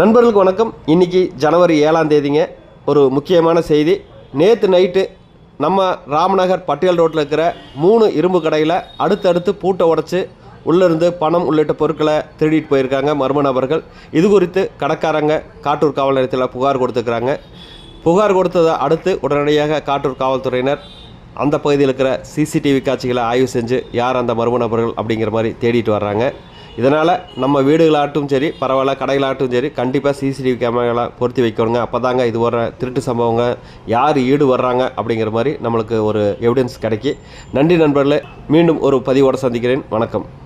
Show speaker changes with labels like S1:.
S1: நண்பர்களுக்கு வணக்கம். இன்னைக்கு ஜனவரி ஏழாம் தேதிங்க. ஒரு முக்கியமான செய்தி. நேற்று நைட்டு நம்ம ராமநகர் பட்டியல் ரோட்டில் இருக்கிற மூணு இரும்பு கடையில் அடுத்தடுத்து பூட்டை உடச்சி உள்ளிருந்து பணம் உள்ளிட்ட பொருட்களை திருடிட்டு போயிருக்காங்க மர்ம நபர்கள். இது குறித்து கடைக்காரங்க காட்டூர் காவல் நிலையத்தில் புகார் கொடுத்துருக்குறாங்க புகார் கொடுத்ததை அடுத்து உடனடியாக காட்டூர் காவல்துறையினர் அந்த பகுதியில் இருக்கிற சிசிடிவி காட்சிகளை ஆய்வு செஞ்சு யார் அந்த மர்ம நபர்கள் அப்படிங்கிற மாதிரி தேடிட்டு வர்றாங்க. இதனால் நம்ம வீடுகளாகட்டும் சரி பரவாயில்ல கடைகளாகட்டும் சரி கண்டிப்பாக சிசிடிவி கேமராகளை பொருத்தி வைக்கணுங்க. அப்போ தாங்க இது வர திருட்டு சம்பவங்க யார் ஈடு வர்றாங்க அப்படிங்கிற மாதிரி நம்மளுக்கு ஒரு எவிடன்ஸ் கிடைக்கி. நன்றி நண்பர்களே மீண்டும் ஒரு பதிவோடு சந்திக்கிறேன். வணக்கம்.